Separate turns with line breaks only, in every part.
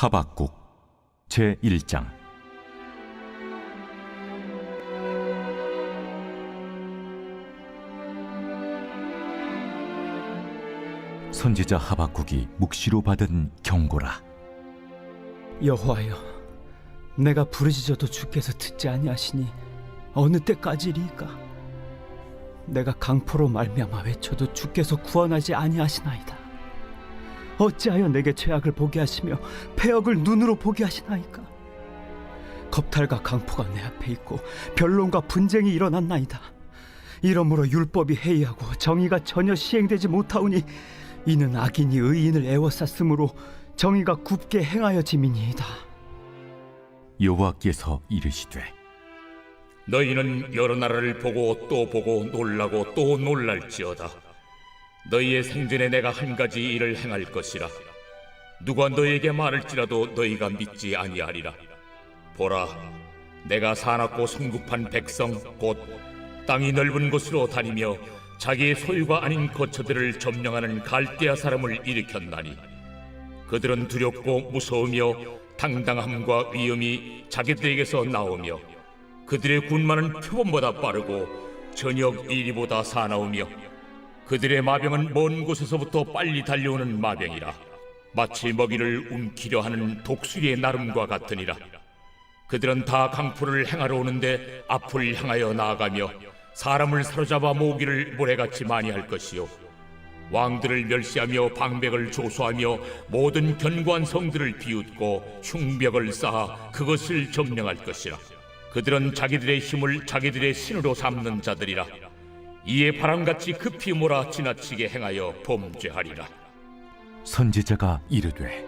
하박국 제 1장. 선지자 하박국이 묵시로 받은 경고라.
여호와여 내가 부르짖어도 주께서 듣지 아니하시니 어느 때까지리이까? 내가 강포로 말미암아 외쳐도 주께서 구원하지 아니하시나이다 어찌하여 내게 죄악을 보게 하시며 폐역을 눈으로 보게 하시나이까 겁탈과 강포가 내 앞에 있고 변론과 분쟁이 일어났나이다 이러므로 율법이 해이하고 정의가 전혀 시행되지 못하오니 이는 악인이 의인을 애워쌌으므로 정의가 굽게 행하여 짐이니이다.
여호와께서 이르시되
너희는 여러 나라를 보고 또 보고 놀라고 또 놀랄지어다. 너희의 생전에 내가 한 가지 일을 행할 것이라. 누가 너희에게 말할지라도 너희가 믿지 아니하리라. 보라, 내가 사납고 성급한 백성 곧 땅이 넓은 곳으로 다니며 자기의 소유가 아닌 거처들을 점령하는 갈대아 사람을 일으켰나니 그들은 두렵고 무서우며 당당함과 위엄이 자기들에게서 나오며 그들의 군마는 표범보다 빠르고 저녁 이리보다 사나우며 그들의 마병은 먼 곳에서부터 빨리 달려오는 마병이라 마치 먹이를 움키려 하는 독수리의 나름과 같으니라. 그들은 다 강포를 행하러 오는데 앞을 향하여 나아가며 사람을 사로잡아 모으기를 모래같이 많이 할 것이요. 왕들을 멸시하며 방백을 조소하며 모든 견고한 성들을 비웃고 흉벽을 쌓아 그것을 점령할 것이라. 그들은 자기들의 힘을 자기들의 신으로 삼는 자들이라 이에 바람같이 급히 몰아 지나치게 행하여 범죄하리라
선지자가 이르되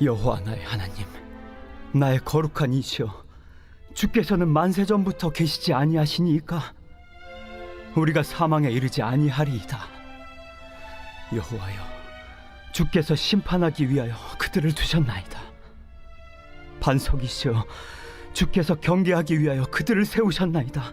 여호와 나의 하나님, 나의 거룩한 이시여, 주께서는 만세 전부터 계시지 아니하시니까 우리가 사망에 이르지 아니하리이다. 여호와여, 주께서 심판하기 위하여 그들을 두셨나이다. 반석이시여, 주께서 경계하기 위하여 그들을 세우셨나이다.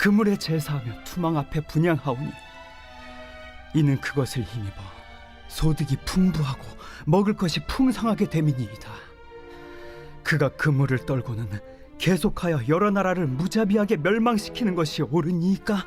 그물에 제사하며 투망 앞에 분양하오니 이는 그것을 힘입어 소득이 풍부하고 먹을 것이 풍성하게 됨이니이다. 그가 그물을 떨고는 계속하여 여러 나라를 무자비하게 멸망시키는 것이 옳으니까